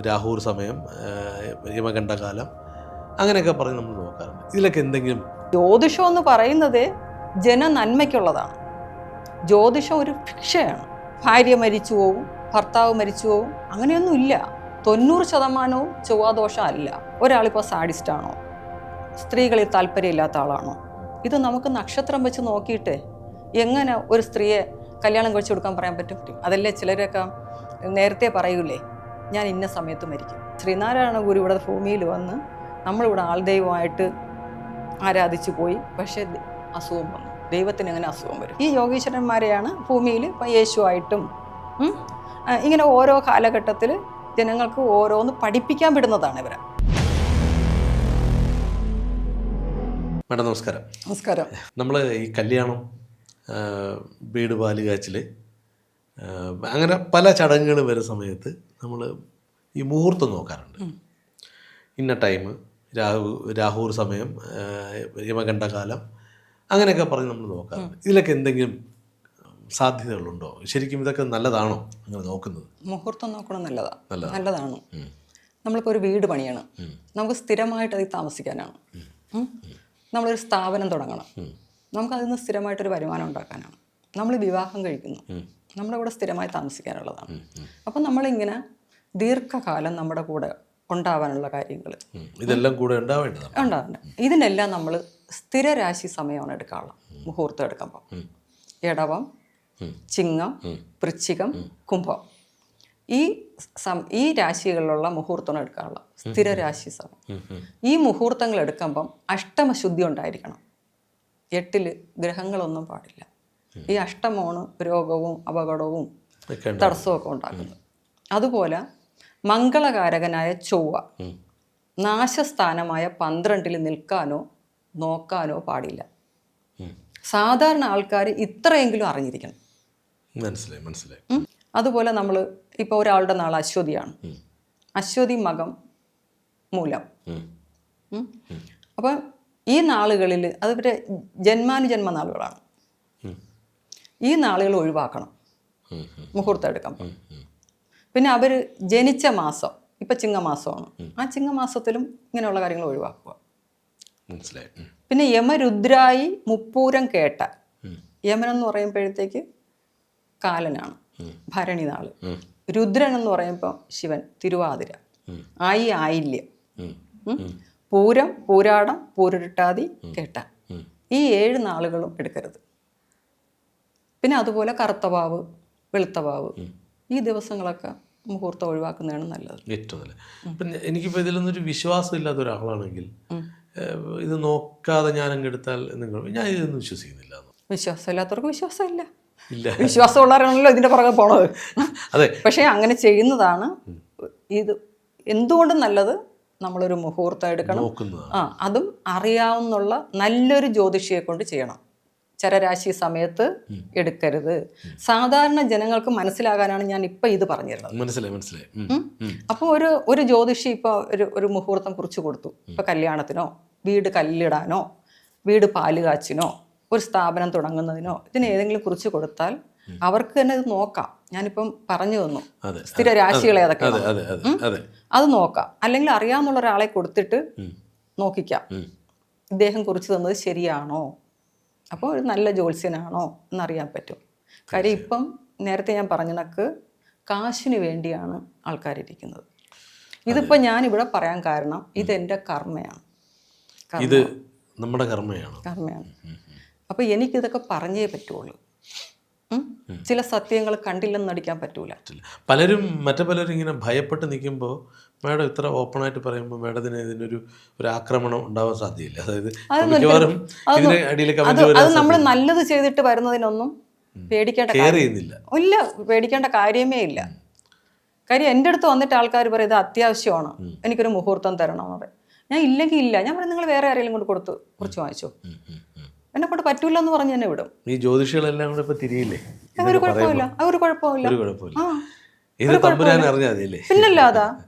രാഹുർ സമയം യമകണ്ഠകാലം അങ്ങനെയൊക്കെ പറഞ്ഞ് നമ്മൾ നോക്കാറുണ്ട്. ഇതിലൊക്കെ എന്തെങ്കിലും ജ്യോതിഷം എന്ന് പറയുന്നത് ജനനന്മയ്ക്കുള്ളതാണ്. ജ്യോതിഷം ഒരു ഭിക്ഷയാണ്. ഭാര്യ മരിച്ചു പോവും ഭർത്താവ് മരിച്ചു പോവും അങ്ങനെയൊന്നുമില്ല തൊണ്ണൂറ് ശതമാനവും ചൊവ്വാദോഷം അല്ല. ഒരാളിപ്പോൾ സാഡിസ്റ്റാണോ സ്ത്രീകളിൽ താല്പര്യമില്ലാത്ത ആളാണോ? ഇത് നമുക്ക് നക്ഷത്രം വെച്ച് നോക്കിയിട്ട് എങ്ങനെ ഒരു സ്ത്രീയെ കല്യാണം കഴിച്ചു കൊടുക്കാൻ പറയാൻ പറ്റും? അതല്ലേ ചിലരൊക്കെ നേരത്തെ പറയൂലേ ഞാൻ ഇന്ന സമയത്ത് മരിക്കും. ശ്രീനാരായണ ഗുരു ഇവിടെ ഭൂമിയിൽ വന്ന് നമ്മളിവിടെ ആൾദൈവമായിട്ട് ആരാധിച്ചു പോയി. പക്ഷേ അസുഖം വന്നു. ദൈവത്തിന് എങ്ങനെ അസുഖം വരും. ഈ യോഗീശ്വരന്മാരെയാണ് ഭൂമിയിൽ യേശുവായിട്ടും ഇങ്ങനെ ഓരോ കാലഘട്ടത്തിൽ ജനങ്ങൾക്ക് ഓരോന്ന് പഠിപ്പിക്കാൻ വിടുന്നതാണ് ഇവരെ. മാഡം നമസ്കാരം. നമസ്കാരം. നമ്മൾ ഈ കല്യാണം വീട് പാൽ കാച്ചിൽ ആ, അങ്ങനെ പല ചടങ്ങുകൾ വരുന്ന സമയത്ത് നമ്മൾ ഈ മുഹൂർത്തം നോക്കാറുണ്ട്. ഇന്ന ടൈം രാഹു രാഹൂർ സമയം യമകണ്ഠകാലം അങ്ങനെയൊക്കെ പറഞ്ഞ് നമ്മൾ നോക്കാറുണ്ട്. ഇതിലൊക്കെ എന്തെങ്കിലും സാധ്യതകളുണ്ടോ? ശരിക്കും ഇതൊക്കെ നല്ലതാണോ അങ്ങനെ നോക്കുന്നത്? മുഹൂർത്തം നോക്കണം നല്ലതാ നല്ലതാ. നല്ലതാണ്. ഉം. നമ്മളിപ്പോൾ ഒരു വീട് പണിയണം. നമുക്ക് സ്ഥിരമായിട്ട് അതിൽ താമസിക്കാനാണ്. നമ്മളൊരു സ്ഥാപനം തുടങ്ങണം. നമുക്ക് അതിൽ നിന്ന് സ്ഥിരമായിട്ടൊരു വരുമാനം ഉണ്ടാക്കാനാണ്. നമ്മൾ വിവാഹം കഴിക്കുന്നു. നമ്മുടെ കൂടെ സ്ഥിരമായി താമസിക്കാനുള്ളതാണ്. അപ്പം നമ്മളിങ്ങനെ ദീർഘകാലം നമ്മുടെ കൂടെ ഉണ്ടാവാനുള്ള കാര്യങ്ങൾ. ഇതെല്ലാം കൂടെ ഉണ്ടാവേണ്ടതാണ്. ഇതിനെല്ലാം നമ്മൾ സ്ഥിരരാശി സമയമാണ് എടുക്കാനുള്ളത് മുഹൂർത്തം എടുക്കുമ്പോൾ ഇടവം ചിങ്ങം വൃശ്ചികം കുംഭം. ഈ സം ഈ രാശികളിലുള്ള മുഹൂർത്തം എടുക്കാനുള്ള സ്ഥിരരാശി സമയം. ഈ മുഹൂർത്തങ്ങൾ എടുക്കുമ്പം അഷ്ടമശുദ്ധി ഉണ്ടായിരിക്കണം. എട്ടിൽ ഗ്രഹങ്ങളൊന്നും പാടില്ല. ഈ അഷ്ടമാണ് രോഗവും അപകടവും തടസ്സമൊക്കെ ഉണ്ട്. ഉണ്ടാക്കുന്നത് അതുപോലെ മംഗളകാരകനായ ചൊവ്വ നാശസ്ഥാനമായ പന്ത്രണ്ടിൽ നിൽക്കാനോ നോക്കാനോ പാടില്ല. സാധാരണ ആൾക്കാർ ഇത്രയെങ്കിലും അറിഞ്ഞിരിക്കണം. മനസ്സിലായി മനസ്സിലായി. അതുപോലെ നമ്മൾ ഇപ്പോൾ ഒരാളുടെ നാൾ അശ്വതിയാണ്. അശ്വതി മകം മൂലം. അപ്പം ഈ നാളുകളിൽ അത് ഇവരെ ജന്മാനുജന്മ നാളുകളാണ്. ഈ നാളുകൾ ഒഴിവാക്കണം. മുഹൂർത്തം എടുക്കുമ്പോൾ പിന്നെ അവർ ജനിച്ച മാസം ഇപ്പം ചിങ്ങമാസമാണ്. ആ ചിങ്ങമാസത്തിലും ഇങ്ങനെയുള്ള കാര്യങ്ങൾ ഒഴിവാക്കുക. മനസ്സിലായി. പിന്നെ യമരുദ്രായി മുപ്പൂരം കേട്ട. യമൻ എന്ന് പറയുമ്പോഴത്തേക്ക് കാലനാണ്. ഭരണി നാൾ. രുദ്രൻ എന്ന് പറയുമ്പോൾ ശിവൻ തിരുവാതിര. ആയി ആയില്യം. പൂരം പൂരാടം പൂരുരുട്ടാതി കേട്ട. ഈ ഏഴ് നാളുകളും എടുക്കരുത്. പിന്നെ അതുപോലെ കറുത്ത പാവ് വെളുത്ത പാവ് ഈ ദിവസങ്ങളൊക്കെ മുഹൂർത്തം ഒഴിവാക്കുന്നതാണ് നല്ലത്. ഏറ്റവും നല്ല പിന്നെ എനിക്കിപ്പോൾ ഇതിലൊന്നൊരു വിശ്വാസം ഇല്ലാത്ത ഒരാളാണെങ്കിൽ ഇത് നോക്കാതെ ഞാൻ അങ്ങ് എടുത്താൽ നിങ്ങൾ ഞാൻ ഇതൊന്നും വിശ്വസിക്കുന്നില്ല വിശ്വാസം ഇല്ലാത്തവർക്ക് വിശ്വാസമില്ല. ഇല്ല. വിശ്വാസമുള്ളവരാണല്ലോ ഇതിന്റെ പുറകെ പോണത്. അതെ. പക്ഷേ അങ്ങനെ ചെയ്യുന്നതാണ് ഇത് എന്തുകൊണ്ടും നല്ലത് നമ്മളൊരു മുഹൂർത്തം എടുക്കണം. ആ അതും അറിയാവുന്ന നല്ലൊരു ജ്യോതിഷിയെ കൊണ്ട് ചെയ്യണം. ചരരാശി സമയത്ത് എടുക്കരുത്. സാധാരണ ജനങ്ങൾക്ക് മനസ്സിലാകാനാണ് ഞാൻ ഇപ്പം ഇത് പറഞ്ഞിരുന്നത്. മനസ്സിലായി മനസ്സിലായി. അപ്പോൾ ഒരു ഒരു ജ്യോതിഷി ഇപ്പോൾ ഒരു ഒരു മുഹൂർത്തം കുറിച്ച് കൊടുത്തു. ഇപ്പോൾ കല്യാണത്തിനോ വീട് കല്ലിടാനോ വീട് പാൽ കാച്ചിനോ ഒരു സ്ഥാപനം തുടങ്ങുന്നതിനോ ഇതിന് ഏതെങ്കിലും കുറിച്ച് കൊടുത്താൽ അവർക്ക് തന്നെ ഇത് നോക്കാം. ഞാനിപ്പം പറഞ്ഞു തന്നു. സ്ഥിര രാശികൾ അതെ ഏതൊക്കെയാണ് അതെ നോക്കാം. അല്ലെങ്കിൽ അറിയാമെന്നുള്ള ഒരാളെ കൊടുത്തിട്ട് നോക്കിക്കാം. ഇദ്ദേഹം കുറിച്ച് തന്നത് ശരിയാണോ? അപ്പോൾ ഒരു നല്ല ജ്യോത്സ്യനാണോ എന്നറിയാൻ പറ്റും. കാര്യം ഇപ്പം നേരത്തെ ഞാൻ പറഞ്ഞ കണക്ക് കാശിന് വേണ്ടിയാണ് ആൾക്കാരിരിക്കുന്നത് ഇതിപ്പോൾ ഞാനിവിടെ പറയാൻ കാരണം ഇതെന്റെ കർമ്മയാണ്. ഇത് നമ്മുടെ കർമ്മയാണ്. കർമ്മയാണ്. അപ്പോൾ എനിക്കിതൊക്കെ പറഞ്ഞേ പറ്റുള്ളൂ? ചില സത്യങ്ങൾ കണ്ടില്ലെന്ന് നടിക്കാൻ പറ്റൂല. പലരും മറ്റു പലരും ഇങ്ങനെ ഭയപ്പെട്ട് നിൽക്കുമ്പോൾ മാഡം ഇത്ര ഓപ്പൺ ആയിട്ട് പറയുമ്പോൾ മാഡത്തിന് ഇതിനൊരു ഒരു ആക്രമണം ഉണ്ടാവാൻ സാധ്യതയില്ല. അതായത് അത് നമ്മൾ നല്ലത് ചെയ്തിട്ട് വരുന്നതിനൊന്നും പേടിക്കേണ്ട ഇല്ല. പേടിക്കേണ്ട കാര്യമേ ഇല്ല. കാര്യം എന്റെ അടുത്ത് വന്നിട്ട് ആൾക്കാർ പറയും ഇത് അത്യാവശ്യമാണ്. എനിക്കൊരു മുഹൂർത്തം തരണം എന്ന് പറയും. ഞാൻ ഇല്ലെങ്കിൽ ഇല്ല. ഞാൻ പറയും നിങ്ങൾ വേറെ ആരെങ്കിലും കൊണ്ട് കൊടുത്ത് കുറച്ച് വാങ്ങിച്ചോ. എന്നെ കൊണ്ട് പറ്റൂല എന്ന് പറഞ്ഞ് എന്നെ വിടും. ഈ ജ്യോതിഷികളെല്ലാം കൂടെ ഇപ്പൊ തിരിയില്ലേ? ഒരു കുഴപ്പമില്ല. ഒരു കുഴപ്പമില്ല. ഇത് തമ്പുരാൻ പിന്നല്ലാതാ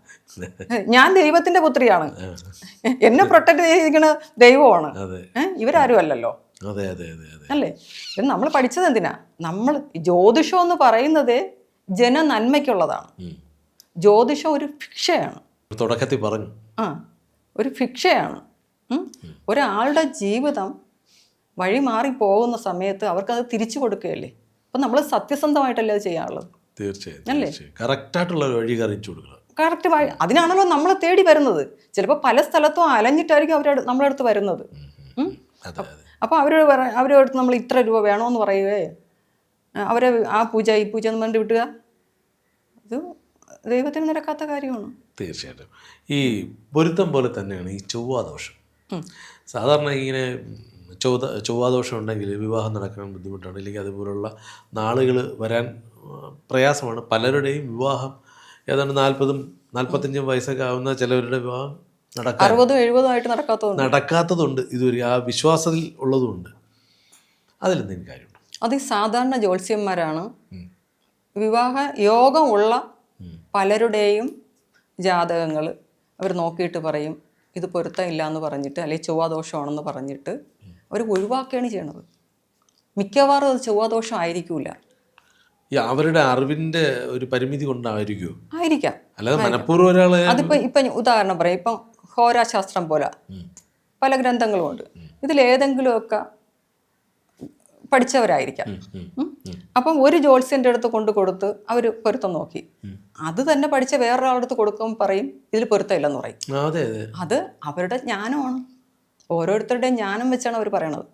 ഞാൻ ദൈവത്തിന്റെ പുത്രിയാണ്. എന്നെ പ്രൊട്ടക്ട് ചെയ്തിരിക്കുന്നത് ദൈവമാണ്. ഇവരാരും അല്ലല്ലോ. അതെ അതെ അതെ അല്ലേ? ഇത് നമ്മൾ പഠിച്ചത് എന്തിനാ? നമ്മൾ ജ്യോതിഷം എന്ന് പറയുന്നത് ജന നന്മയ്ക്കുള്ളതാണ് ജ്യോതിഷം ഒരു ഭിക്ഷയാണ്. തുടക്കത്തിൽ പറഞ്ഞു. ആ. ഒരു ഭിക്ഷയാണ്. ഒരാളുടെ ജീവിതം വഴി മാറി പോകുന്ന സമയത്ത് അവർക്കത് തിരിച്ചു കൊടുക്കുകയല്ലേ? അപ്പം നമ്മൾ സത്യസന്ധമായിട്ടല്ലേ അത് ചെയ്യാനുള്ളത് തീർച്ചയായും അല്ലേ? കറക്റ്റായിട്ടുള്ള വഴി അറിയിച്ചു കൊടുക്കണം കറക്റ്റ് വഴി. അതിനാണല്ലോ നമ്മൾ തേടി വരുന്നത്. ചിലപ്പോൾ പല സ്ഥലത്തും അലഞ്ഞിട്ടായിരിക്കും അവരുടെ നമ്മുടെ അടുത്ത് വരുന്നത്. അതെ അതെ. അപ്പോൾ അവർ അവരുടെ അടുത്ത് നമ്മൾ ഇത്ര രൂപ വേണമെന്ന് പറയുകയെ അവരെ ആ പൂജ ഈ പൂജ എന്ന് പറഞ്ഞിട്ട് വിട്ടുക. ഇത് ദൈവത്തിന് നിരക്കാത്ത കാര്യമാണ്. തീർച്ചയായിട്ടും. ഈ പൊരുത്തം പോലെ തന്നെയാണ് ഈ ചൊവ്വാദോഷം. സാധാരണ ഇങ്ങനെ ചൊവ്വ ചൊവ്വാദോഷം ഉണ്ടെങ്കിൽ വിവാഹം നടക്കാൻ ബുദ്ധിമുട്ടാണ്. ഇല്ലെങ്കിൽ അതുപോലുള്ള നാളുകൾ വരാൻ പ്രയാസമാണ്. പലരുടെയും വിവാഹം ഏതാണ്ട് നാൽപ്പതും നാൽപ്പത്തഞ്ചും വയസ്സൊക്കെ ആവുന്ന ചിലവരുടെ വിവാഹം അറുപതും എഴുപതും ആയിട്ട് നടക്കാത്തതുകൊണ്ട് നടക്കാത്തതുണ്ട്. ഇതൊരു ആ വിശ്വാസത്തിൽ ഉള്ളതുകൊണ്ട് അതിലെന്തെങ്കിലും കാര്യമുണ്ട്? അത് സാധാരണ ജ്യോത്സ്യന്മാരാണ്. വിവാഹ യോഗമുള്ള പലരുടെയും ജാതകങ്ങൾ അവർ നോക്കിയിട്ട് പറയും ഇത് പൊരുത്തമില്ല എന്ന് പറഞ്ഞിട്ട് അല്ലെങ്കിൽ ചൊവ്വാദോഷമാണെന്ന് പറഞ്ഞിട്ട് അവർ ഒഴിവാക്കുകയാണ് ചെയ്യണത് മിക്കവാറും അത് ചൊവ്വാദോഷം ആയിരിക്കൂല. ഈ അവരുടെ അറിവിന്റെ ഒരു പരിമിതി കൊണ്ടായിരിക്കുമോ ആയിരിക്കാം. അല്ലാതെ മനഃപൂർവം ഒരാളെ അതിപ്പോ ഇപ്പൊ ഉദാഹരണം പറയാം. ഇപ്പം ഹോരാശാസ്ത്രം പോലെ. പല ഗ്രന്ഥങ്ങളുമുണ്ട്. ഇതിലേതെങ്കിലുമൊക്കെ പഠിച്ചവരായിരിക്കാം. അപ്പം ഒരു ജോത്സ്യന്റെ അടുത്ത് കൊണ്ട് കൊടുത്ത് അവർ പൊരുത്തം നോക്കി. അത് തന്നെ പഠിച്ച വേറൊരാളുടെ അടുത്ത് കൊടുക്കുമ്പോൾ പറയും ഇതിൽ പൊരുത്തമില്ലെന്ന് പറയും. അത് അവരുടെ ജ്ഞാനമാണ്. ഓരോരുത്തരുടെയും ജ്ഞാനം വെച്ചാണ് അവർ പറയണത്.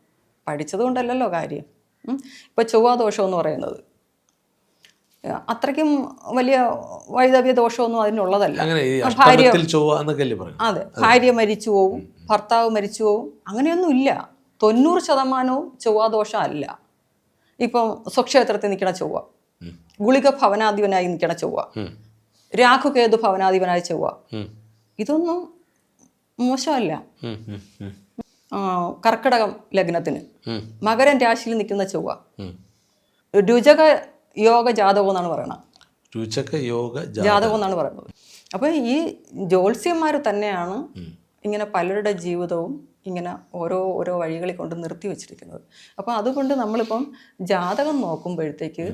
പഠിച്ചത് കൊണ്ടല്ലല്ലോ കാര്യം. ഇപ്പോൾ ഇപ്പൊ ചൊവ്വാദോഷം എന്ന് പറയുന്നത്. അത്രയ്ക്കും വലിയ വൈദവ്യ ദോഷമൊന്നും അതിനുള്ളതല്ല. ഭാര്യ അതെ. ഭാര്യ മരിച്ചു പോവും ഭർത്താവ് മരിച്ചു പോവും അങ്ങനെയൊന്നും ഇല്ല. തൊണ്ണൂറ് ശതമാനവും ചൊവ്വാദോഷം അല്ല. ഇപ്പം സ്വക്ഷേത്രത്തിൽ നിൽക്കണ ചൊവ്വ. ഗുളിക ഭവനാധിപനായി നിൽക്കണ ചൊവ്വ. രാഘുകേതു ഭവനാധിപനായി ചൊവ്വ. ഇതൊന്നും മോശമല്ല. കർക്കിടകം ലഗ്നത്തിന്. മകരൻ രാശിയിൽ നിൽക്കുന്ന ചൊവ്വ. രുചക യോഗ ജാതകം എന്നാണ് പറയണത്. രുചക യോഗ ജാതകം. എന്നാണ് പറയുന്നത്. അപ്പോൾ ഈ ജ്യോത്സ്യന്മാർ തന്നെയാണ് ഇങ്ങനെ പലരുടെ ജീവിതവും ഇങ്ങനെ ഓരോ ഓരോ വഴികളിൽ കൊണ്ട് നിർത്തി വെച്ചിരിക്കുന്നത്. അപ്പോൾ അതുകൊണ്ട് നമ്മളിപ്പം ജാതകം നോക്കുമ്പോഴത്തേക്ക്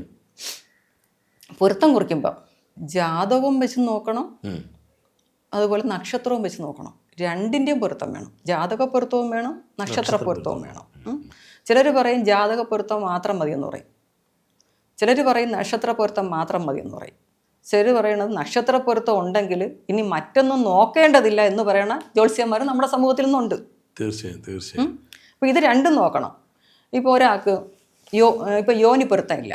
പൊരുത്തം കുറിക്കുമ്പോൾ ജാതകവും വെച്ച് നോക്കണം. അതുപോലെ നക്ഷത്രവും വെച്ച് നോക്കണം. രണ്ടിന്റെയും പൊരുത്തം വേണം. ജാതക പൊരുത്തവും വേണം നക്ഷത്ര പൊരുത്തവും വേണം. ചിലർ പറയും ജാതക പൊരുത്തം മാത്രം മതി എന്ന് പറയും. ചിലർ പറയും നക്ഷത്ര പൊരുത്തം മാത്രം മതി എന്ന് പറയും. ചിലർ പറയുന്നത് നക്ഷത്ര പൊരുത്തം ഉണ്ടെങ്കിൽ ഇനി മറ്റൊന്നും നോക്കേണ്ടതില്ല എന്ന് പറയണ ജ്യോത്സ്യന്മാർ നമ്മുടെ സമൂഹത്തിൽ നിന്നുണ്ട്. തീർച്ചയായും തീർച്ചയായും. അപ്പോൾ ഇത് രണ്ടും നോക്കണം. ഇപ്പോൾ ഒരാൾക്ക് യോ ഇപ്പോൾ യോനി പൊരുത്തം ഇല്ല.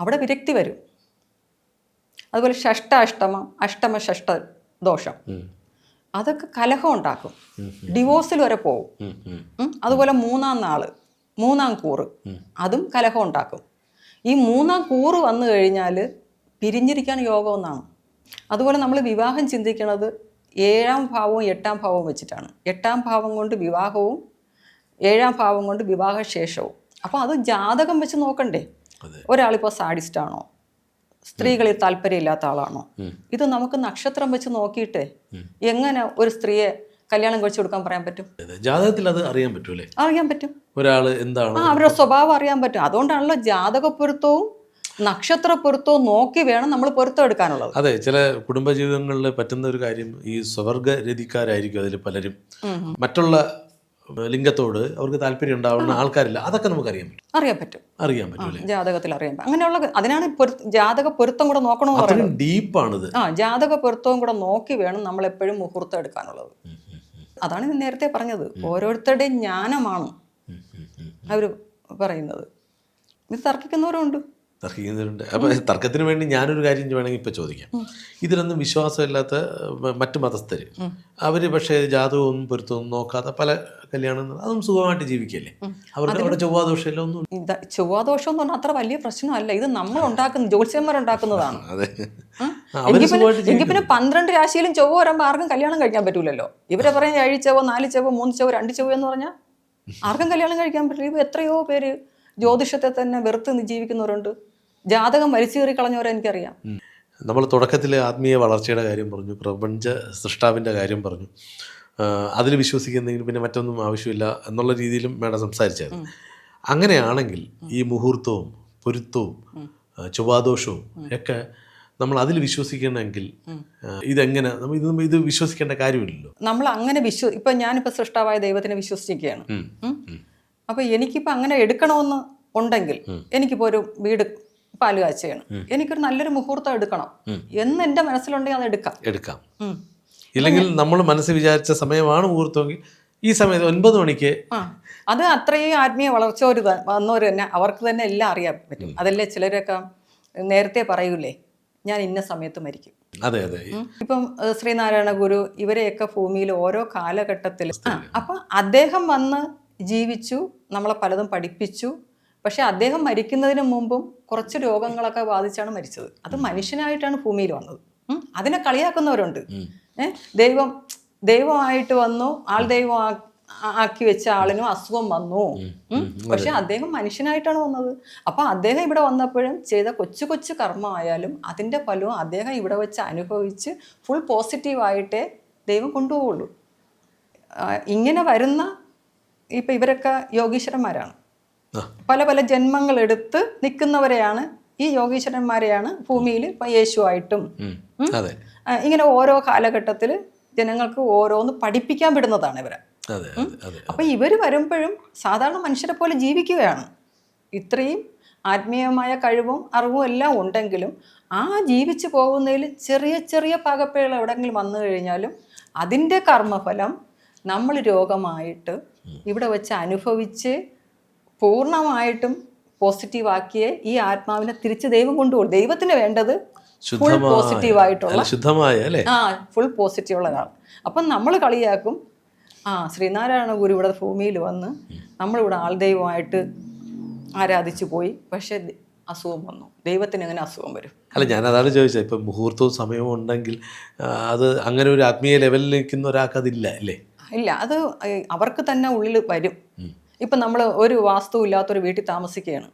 അവിടെ വിരക്തി വരും. അതുപോലെ ഷഷ്ട അഷ്ടമം അഷ്ടമ ഷഷ്ട ദോഷം. അതൊക്കെ കലഹം ഉണ്ടാക്കും. ഡിവോഴ്സിൽ വരെ. ഉം. അതുപോലെ മൂന്നാം നാൾ മൂന്നാം കൂറ് അതും കലഹം ഉണ്ടാക്കും. ഈ മൂന്നാം കൂറ് വന്നു കഴിഞ്ഞാൽ പിരിഞ്ഞിരിക്കാൻ യോഗം ഒന്നാണ്. അതുപോലെ നമ്മൾ വിവാഹം ചിന്തിക്കുന്നത് ഏഴാം ഭാവവും എട്ടാം ഭാവവും വെച്ചിട്ടാണ്. എട്ടാം ഭാവം കൊണ്ട് വിവാഹവും ഏഴാം ഭാവം കൊണ്ട് വിവാഹശേഷവും. അപ്പോൾ അത് ജാതകം വെച്ച് നോക്കണ്ടേ. ഒരാളിപ്പോൾ സാഡിസ്റ്റാണോ സ്ത്രീകളിൽ താല്പര്യമില്ലാത്ത ആളാണോ? ഇത് നമുക്ക് നക്ഷത്രം വെച്ച് നോക്കിയിട്ട് എങ്ങനെ ഒരു സ്ത്രീയെ കല്യാണം കഴിച്ചു കൊടുക്കാൻ പറയാൻ പറ്റും. ജാതകത്തിൽ അത് അറിയാൻ പറ്റും അല്ലേ? അറിയാൻ പറ്റും. ഒരാൾ എന്താണ് അവരുടെ സ്വഭാവം അറിയാൻ പറ്റും. അതുകൊണ്ടാണല്ലോ ജാതക പൊരുത്തവും നക്ഷത്ര പൊരുത്തവും നോക്കി വേണം നമ്മൾ പൊരുത്തം എടുക്കാനുള്ളത് അതെ ചില കുടുംബജീവിതങ്ങളിൽ പറ്റുന്ന ഒരു കാര്യം ഈ സ്വവർഗ രതിക്കാരായിരിക്കും അതിൽ പലരും. മറ്റുള്ള ലിംഗത്തോട് അവർക്ക് താല്പര്യം ഉണ്ടാവുന്ന ആൾക്കാരില്ല. അതൊക്കെ നമുക്ക് അറിയാൻ പറ്റും. അറിയാൻ പറ്റും. അറിയാൻ പറ്റും ജാതകത്തിൽ അറിയാൻ പറ്റും. അങ്ങനെയുള്ള അതിനാണ് ജാതക പൊരുത്തം കൂടെ നോക്കണമെന്ന് പറയുന്നത്. ഡീപ്പാണിത്. ആ ജാതക പൊരുത്തവും കൂടെ നോക്കി വേണം നമ്മൾ എപ്പോഴും മുഹൂർത്തം എടുക്കാനുള്ളത്. അതാണ് ഞാൻ നേരത്തെ പറഞ്ഞത്. ഓരോരുത്തരുടെയും ജ്ഞാനമാണ് അവർ പറയുന്നത്. ഇത് തർക്കിക്കുന്നവരുണ്ട് തർക്കിക്കുന്നവരുണ്ട്. അപ്പോൾ തർക്കത്തിന് വേണ്ടി ഞാനൊരു കാര്യം വേണമെങ്കിൽ ഇപ്പം ചോദിക്കാം. ഇതിലൊന്നും വിശ്വാസമില്ലാത്ത മറ്റു മതസ്ഥർ അവർ പക്ഷേ ജാതകമൊന്നും പൊരുത്തവും നോക്കാതെ പല കല്യാണം അതും സുഖമായിട്ട് ജീവിക്കല്ലേ? അവർക്ക് അവിടെ ചൊവ്വാദോഷമില്ല ഒന്നും ചൊവ്വാദോഷം എന്ന് പറഞ്ഞാൽ അത്ര വലിയ പ്രശ്നമല്ല. ഇത് നമ്മൾ ഉണ്ടാക്കുന്ന ജ്യോത്സ്യന്മാരുണ്ടാക്കുന്നതാണ്. എങ്കിൽ പിന്നെ പന്ത്രണ്ട് രാശിയിലും ചൊവ്വ വരുമ്പോൾ ആർക്കും കല്യാണം കഴിക്കാൻ പറ്റൂലല്ലോ. ഇവരെ പറയും ഏഴ് ചൊവ്വ നാല് ചൊവ്വ മൂന്ന് ചൊവ്വ രണ്ട് ചൊവ്വ എന്ന് പറഞ്ഞാൽ ആർക്കും കല്യാണം കഴിക്കാൻ പറ്റില്ല. ഇപ്പൊ എത്രയോ പേര് ജ്യോതിഷത്തെ തന്നെ വെറുത്ത് ജീവിക്കുന്നവരുണ്ട്. ജാതകം വലിച്ചേറി കയറി കളഞ്ഞവരെ എനിക്കറിയാം നമ്മൾ തുടക്കത്തിൽ ആത്മീയ വളർച്ചയുടെ കാര്യം പറഞ്ഞു പ്രപഞ്ച സൃഷ്ടാവിന്റെ കാര്യം പറഞ്ഞു. അതിൽ വിശ്വസിക്കുന്നെങ്കിൽ പിന്നെ മറ്റൊന്നും ആവശ്യമില്ല എന്നുള്ള രീതിയിലും മേഡം സംസാരിച്ചായിരുന്നു. അങ്ങനെയാണെങ്കിൽ ഈ മുഹൂർത്തവും പൊരുത്തവും ചൊവ്വാദോഷവും ഒക്കെ നമ്മൾ അതിൽ വിശ്വസിക്കണമെങ്കിൽ ഇതെങ്ങനെ ഇത് ഇത് വിശ്വസിക്കേണ്ട കാര്യമില്ലല്ലോ. നമ്മൾ അങ്ങനെ വിശ്വ ഇപ്പം ഞാനിപ്പോൾ സൃഷ്ടാവായ ദൈവത്തിനെ വിശ്വസിക്കുകയാണ്. അപ്പൊ എനിക്കിപ്പോ അങ്ങനെ എടുക്കണമെന്ന് ഉണ്ടെങ്കിൽ എനിക്കിപ്പോൾ ഒരു വീട് പാൽ കാച്ചയാണ് എനിക്കൊരു നല്ലൊരു മുഹൂർത്തം എടുക്കണം. എന്ന് എന്റെ മനസ്സിലുണ്ടെങ്കിൽ അത് എടുക്കാം. എടുക്കാം. ഇല്ലെങ്കിൽ നമ്മൾ മനസ്സ് വിചാരിച്ച സമയമാണ് മുഹൂർത്തമെങ്കിൽ ഈ സമയത്ത് ഒൻപത് മണിക്ക് അത് അത്രയും ആത്മീയ വളർച്ച ഒരു വന്നവർ തന്നെ അവർക്ക് തന്നെ എല്ലാം അറിയാൻ പറ്റും. അതല്ലേ ചിലരൊക്കെ നേരത്തെ പറയൂലേ ഞാൻ ഇന്ന സമയത്ത് മരിക്കും. അതെ അതെ. ഇപ്പം ശ്രീനാരായണ ഗുരു ഇവരെയൊക്കെ ഭൂമിയിൽ ഓരോ കാലഘട്ടത്തിൽ അപ്പം അദ്ദേഹം വന്ന് ജീവിച്ചു നമ്മളെ പലതും പഠിപ്പിച്ചു പക്ഷെ അദ്ദേഹം മരിക്കുന്നതിന് മുമ്പും കുറച്ച് രോഗങ്ങളൊക്കെ ബാധിച്ചാണ് മരിച്ചത്. അത് മനുഷ്യനായിട്ടാണ് ഭൂമിയിൽ വന്നത്. അതിനെ കളിയാക്കുന്നവരുണ്ട്. ഏഹ് ദൈവം ദൈവമായിട്ട് വന്നു ആൾ ദൈവം ആക്കി വെച്ച ആളിനും അസുഖം വന്നു. പക്ഷെ അദ്ദേഹം മനുഷ്യനായിട്ടാണ് വന്നത്. അപ്പൊ അദ്ദേഹം ഇവിടെ വന്നപ്പോഴും ചെയ്ത കൊച്ചു കൊച്ചു കർമ്മമായാലും അതിന്റെ ഫലവും അദ്ദേഹം ഇവിടെ വെച്ച് അനുഭവിച്ച് ഫുൾ പോസിറ്റീവായിട്ടേ ദൈവം കൊണ്ടുപോകുള്ളൂ ഇങ്ങനെ വരുന്ന ഇപ്പൊ ഇവരൊക്കെ യോഗീശ്വരന്മാരാണ്. പല പല ജന്മങ്ങൾ എടുത്ത് നിൽക്കുന്നവരെയാണ് ഈ യോഗീശ്വരന്മാരെയാണ് ഭൂമിയിൽ യേശുവായിട്ടും. ഇങ്ങനെ ഓരോ കാലഘട്ടത്തിൽ ജനങ്ങൾക്ക് ഓരോന്ന് പഠിപ്പിക്കാൻ വിടുന്നതാണ് ഇവരെ. അപ്പം ഇവർ വരുമ്പോഴും സാധാരണ മനുഷ്യരെ പോലെ ജീവിക്കുകയാണ്. ഇത്രയും ആത്മീയമായ കഴിവും അറിവും എല്ലാം ഉണ്ടെങ്കിലും ആ ജീവിച്ചു പോകുന്നതിൽ ചെറിയ ചെറിയ പാകപ്പേകൾ എവിടെങ്കിലും വന്നു കഴിഞ്ഞാലും അതിന്റെ കർമ്മഫലം നമ്മൾ രോഗമായിട്ട് ഇവിടെ വെച്ച് അനുഭവിച്ച് പൂർണമായിട്ടും പോസിറ്റീവാക്കിയ ഈ ആത്മാവിനെ തിരിച്ച് ദൈവം കൊണ്ടുപോകും. ദൈവത്തിന് വേണ്ടത് ഫുൾ പോസിറ്റീവ് ആയിട്ടുള്ള ശുദ്ധമായ ആ ഫുൾ പോസിറ്റീവ് ഉള്ള ഒരാൾ അപ്പം നമ്മൾ കളിയാക്കും. ആ ശ്രീനാരായണ ഗുരു ഇവിടെ ഭൂമിയിൽ വന്ന് നമ്മളിവിടെ ആൾദൈവമായിട്ട് ആരാധിച്ചു പോയി. പക്ഷെ അസുഖം വന്നു. ദൈവത്തിന് എങ്ങനെ അസുഖം വരും. അല്ല ഞാൻ അതാണ് ചോദിച്ചത്. ഇപ്പം മുഹൂർത്തവും സമയവും ഉണ്ടെങ്കിൽ അത് അങ്ങനെ ഒരു ആത്മീയ ലെവലിൽ നിൽക്കുന്ന ഒരാൾക്ക് അതില്ല അല്ലേ? ഇല്ല അത് അവർക്ക് തന്നെ ഉള്ളിൽ വരും. ഇപ്പം നമ്മൾ ഒരു വാസ്തു ഇല്ലാത്തൊരു വീട്ടിൽ താമസിക്കുകയാണ്.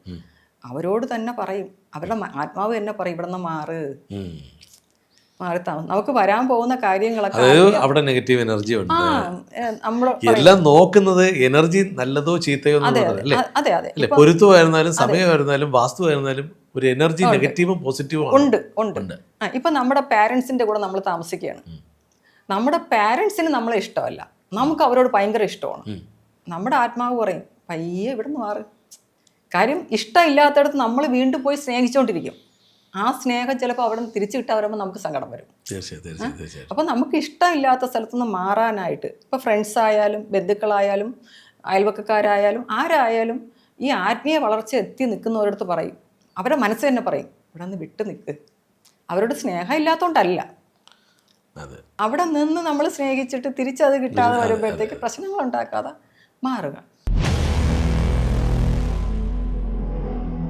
അവരോട് തന്നെ പറയും. അവരുടെ ആത്മാവ് തന്നെ പറയും ഇവിടെ നിന്ന് മാറ്. മാറി താമസം നമുക്ക് വരാൻ പോകുന്ന കാര്യങ്ങളൊക്കെ അവിടെ നെഗറ്റീവ് എനർജി ഉണ്ട്. എല്ലാം നോക്കുന്നത് എനർജി നല്ലതോ ചീത്തയോ അതെ അതെ. പൊരുത്തമായിരുന്നാലും സമയമായിരുന്നാലും വാസ്തുവായിരുന്നാലും ഒരു എനർജി നെഗറ്റീവും പോസിറ്റീവും ഉണ്ട് ഉണ്ട്. ഇപ്പൊ നമ്മുടെ പാരന്റ്സിന്റെ കൂടെ നമ്മൾ താമസിക്കുകയാണ്. നമ്മുടെ പാരന്റ്സിന് നമ്മളെ ഇഷ്ടമല്ല. നമുക്ക് അവരോട് ഭയങ്കര ഇഷ്ടമാണ്. നമ്മുടെ ആത്മാവ് പറയും പയ്യെ ഇവിടെ നിന്ന് മാറ്. കാര്യം ഇഷ്ടമില്ലാത്തടത്ത് നമ്മൾ വീണ്ടും പോയി സ്നേഹിച്ചുകൊണ്ടിരിക്കും ആ സ്നേഹം ചിലപ്പോൾ അവിടെ നിന്ന് തിരിച്ചു കിട്ടാൻ വരുമ്പോൾ നമുക്ക് സങ്കടം വരും. തീർച്ചയായും തീർച്ചയായും തീർച്ചയായും. അപ്പം നമുക്ക് ഇഷ്ടമില്ലാത്ത സ്ഥലത്തുനിന്ന് മാറാനായിട്ട് ഇപ്പോൾ ഫ്രണ്ട്സ് ആയാലും ബന്ധുക്കളായാലും അയൽവക്കക്കാരായാലും ആരായാലും ഈ ആത്മീയ വളർച്ച എത്തി നിൽക്കുന്നവരടുത്ത് പറയും. അവരുടെ മനസ്സ് തന്നെ പറയും ഇവിടെ നിന്ന് വിട്ട് നിൽക്ക്. അവരോട് സ്നേഹം ഇല്ലാത്തതുകൊണ്ടല്ല അവിടെ നിന്ന് നമ്മൾ സ്നേഹിച്ചിട്ട് തിരിച്ചത് കിട്ടാതെ വരുമ്പോഴത്തേക്ക് പ്രശ്നങ്ങൾ ഉണ്ടാക്കാതെ മാറുക.